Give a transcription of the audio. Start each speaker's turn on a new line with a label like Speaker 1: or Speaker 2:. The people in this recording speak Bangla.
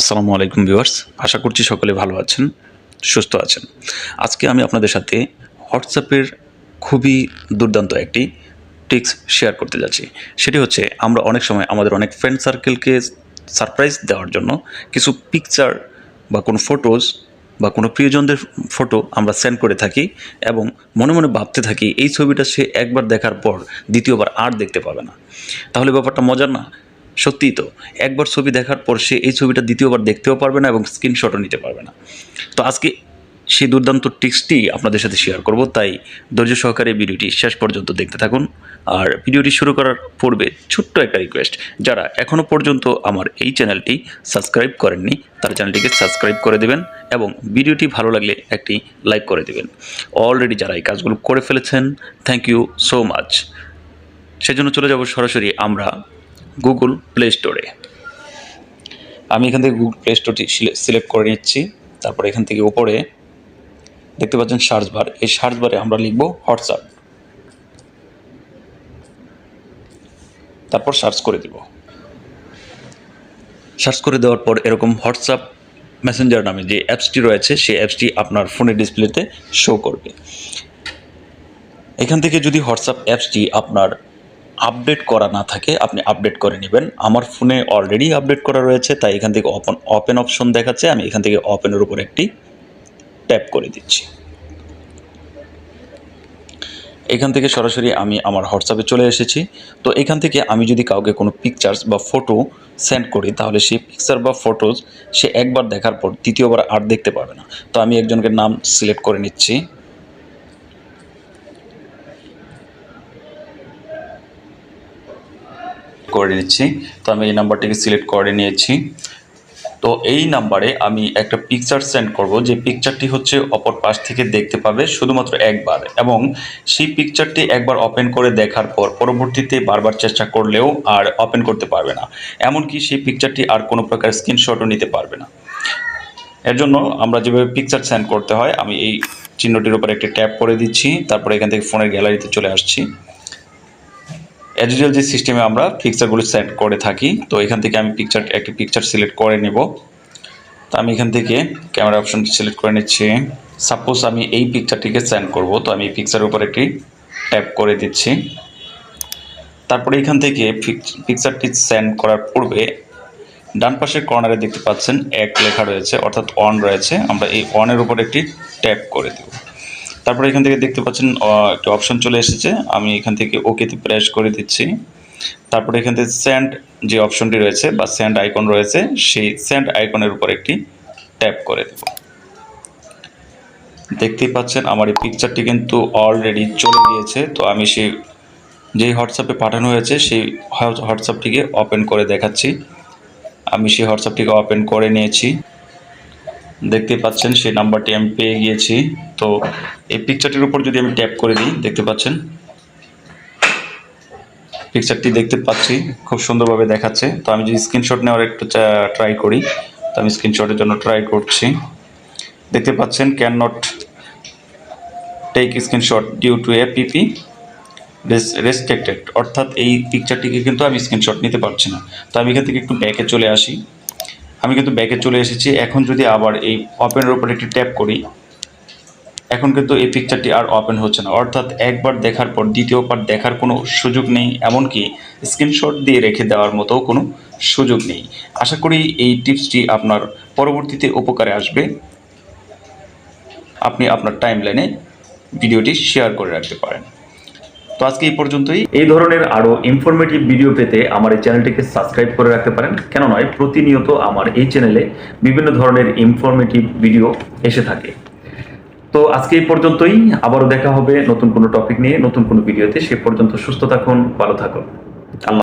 Speaker 1: আসসালামু আলাইকুম ভিউয়ার্স, আশা করছি সকলে ভালো আছেন, সুস্থ আছেন। আজকে আমি আপনাদের সাথে হোয়াটসঅ্যাপের খুবই দুর্দান্ত একটি টিক্স শেয়ার করতে যাচ্ছি। সেটি হচ্ছে, আমরা অনেক সময় আমাদের অনেক ফ্রেন্ড সার্কেলকে সারপ্রাইজ দেওয়ার জন্য কিছু পিকচার বা কোনো ফটোজ বা কোনো প্রিয়জনদের ফটো আমরা সেন্ড করে থাকি এবং মনে মনে ভাবতে থাকি, এই ছবিটা সে একবার দেখার পর দ্বিতীয়বার আর দেখতে পাবে না। তাহলে ব্যাপারটা মজার না? সত্যিই তো, একবার ছবি দেখার পর সে এই ছবিটা দ্বিতীয়বার দেখতেও পারবে না এবং স্ক্রিনশটও নিতে পারবে না। তো আজকে সেই দুর্দান্ত টিক্সটি আপনাদের সাথে শেয়ার করব, তাই ধৈর্য সহকারে ভিডিওটি শেষ পর্যন্ত দেখতে থাকুন। আর ভিডিওটি শুরু করার পূর্বে ছোট্ট একটা রিকোয়েস্ট যারা এখনও পর্যন্ত আমার এই চ্যানেলটি সাবস্ক্রাইব করেননি, তার চ্যানেলটিকে সাবস্ক্রাইব করে দেবেন এবং ভিডিওটি ভালো লাগলে একটি লাইক করে দেবেন। অলরেডি যারা এই কাজগুলো করে ফেলেছেন থ্যাংক ইউ সো মাচ সেজন্য চলে যাব সরাসরি, আমরা গুগল প্লে স্টোরে আমি এখান থেকে গুগল প্লে স্টোরটি সিলেক্ট করে নিচ্ছি। তারপর এখান থেকে উপরে দেখতে পাচ্ছেন সার্চ বার এই সার্চ বারে আমরা লিখব হোয়াটসঅ্যাপ তারপর সার্চ করে দিব। সার্চ করে দেওয়ার পর এরকম হোয়াটসঅ্যাপ মেসেঞ্জার নামে যে অ্যাপসটি রয়েছে, সেই অ্যাপসটি আপনার ফোনের ডিসপ্লেতে শো করবে। এখান থেকে যদি হোয়াটসঅ্যাপ অ্যাপসটি আপনার আপডেট করা না থাকে, আপনি আপডেট করে নেবেন। আমার ফোনে অলরেডি আপডেট করা রয়েছে, তাই এখান থেকে ওপেন ওপেন অপশন দেখাচ্ছে। আমি এখান থেকে ওপেনের উপর একটি ট্যাপ করে দিচ্ছি। এখান থেকে সরাসরি আমি আমার হোয়াটসঅ্যাপে চলে এসেছি। তো এখান থেকে আমি যদি কাউকে কোনো পিকচার্স বা ফটো সেন্ড করি, তাহলে সেই পিকচার বা ফটোজ সে একবার দেখার পর, দ্বিতীয়বার আর দেখতে পারবে না। তো আমি একজনকে নাম সিলেক্ট করে নিচ্ছি। করে নিচ্ছি তো আমি এই নাম্বারটিকে সিলেক্ট করে নিয়েছি। তো এই নাম্বারে আমি একটা পিকচার সেন্ড করব, যে পিকচারটি হচ্ছে অপর পাশ থেকে দেখতে পাবে শুধুমাত্র একবার। এবং সেই পিকচারটি একবার ওপেন করে দেখার পর পরবর্তীতে বারবার চেষ্টা করলেও আর ওপেন করতে পারবে না। এমনকি সেই পিকচারটি আর কোনো প্রকার স্ক্রিনশটও নিতে পারবে না। এর জন্য আমরা যেভাবে পিকচার সেন্ড করতে হয়, আমি এই চিহ্নটির উপর একটি ট্যাপ করে দিচ্ছি। তারপরে এখান থেকে ফোনের গ্যালারিতে চলে আসছি। অ্যাজ যে সিস্টেমে আমরা পিকচারগুলো সেট করে থাকি, তো এখান থেকে আমি পিকচার একটি পিকচার সিলেক্ট করে নেব। তো আমি এখান থেকে ক্যামেরা অপশনটি সিলেক্ট করে নিচ্ছি। সাপোজ আমি এই পিকচারটিকে সেন্ড করব, তো আমি পিকচারের উপর একটি ট্যাপ করে দিচ্ছি। তারপরে এখান থেকে পিকচারটি সেন্ড করার পূর্বে ডান পাশের কর্নারে দেখতে পাচ্ছেন এক লেখা রয়েছে, অর্থাৎ অন রয়েছে। আমরা এই অনের উপর একটি ট্যাপ করে দেব। তারপরে এখান থেকে দেখতে পাচ্ছেন একটা অপশন চলে এসেছে। আমি এখান থেকে ওকেতে প্রেস করে দিচ্ছি। তারপরে এখান থেকে স্যান্ড যে অপশনটি রয়েছে বা স্যান্ড আইকন রয়েছে, সেই স্যান্ড আইকনের উপর একটি ট্যাপ করে দেব। দেখতেই পাচ্ছেন, আমার এই পিকচারটি কিন্তু অলরেডি চলে গিয়েছে। তো আমি সেই, যেই হোয়াটসঅ্যাপে পাঠানো হয়েছে, সেই হোয়াটসঅ্যাপটিকে ওপেন করে দেখাচ্ছি। আমি সেই হোয়াটসঅ্যাপটিকে ওপেন করে নিয়েছি। দেখতে পাচ্ছেন, সেই নাম্বারটি আমি পেয়ে গিয়েছি। তো এই পিকচারটির উপর যদি আমি ট্যাপ করে দিই, দেখতে পাচ্ছেন? পিকচারটি দেখতে পাচ্ছি, খুব সুন্দরভাবে দেখাচ্ছে। তো আমি যদি স্ক্রিনশট নেওয়ার একটু ট্রাই করি, তো আমি স্ক্রিনশটের জন্য ট্রাই করছি। দেখতে পাচ্ছেন can not take screenshot due to app restricted অর্থাৎ এই পিকচারটিকে কিন্তু আমি স্ক্রিনশট নিতে পারছি না। তো আমি এখান থেকে একটু ব্যাকে চলে আসি। আমি কিন্তু ব্যাকে চলে এসেছি। এখন যদি আবার এই ওপেনের উপর একটি ট্যাপ করি, এখন কিন্তু এই পিকচারটি আর ওপেন হচ্ছে না। অর্থাৎ একবার দেখার পর দ্বিতীয়বার দেখার কোনো সুযোগ নেই, এমনকি স্ক্রিনশট দিয়ে রেখে দেওয়ার মতো কোনো সুযোগ নেই। আশা করি এই টিপসটি আপনার পরবর্তীতে উপকারে আসবে। আপনি আপনার টাইম লাইনে ভিডিওটি শেয়ার করে রাখতে পারেন। তো আজকে এই পর্যন্তই। এই ধরনের আরও ইনফরমেটিভ ভিডিও পেতে আমার এই চ্যানেলটিকে সাবস্ক্রাইব করে রাখতে পারেন। কেন নয় প্রতিনিয়ত আমার এই চ্যানেলে বিভিন্ন ধরনের ইনফরমেটিভ ভিডিও এসে থাকে। তো আজকে এই পর্যন্তই। আবারও দেখা হবে নতুন কোনো টপিক নিয়ে, নতুন কোনো ভিডিওতে সে পর্যন্ত সুস্থ থাকুন, ভালো থাকুন। আল্লাহ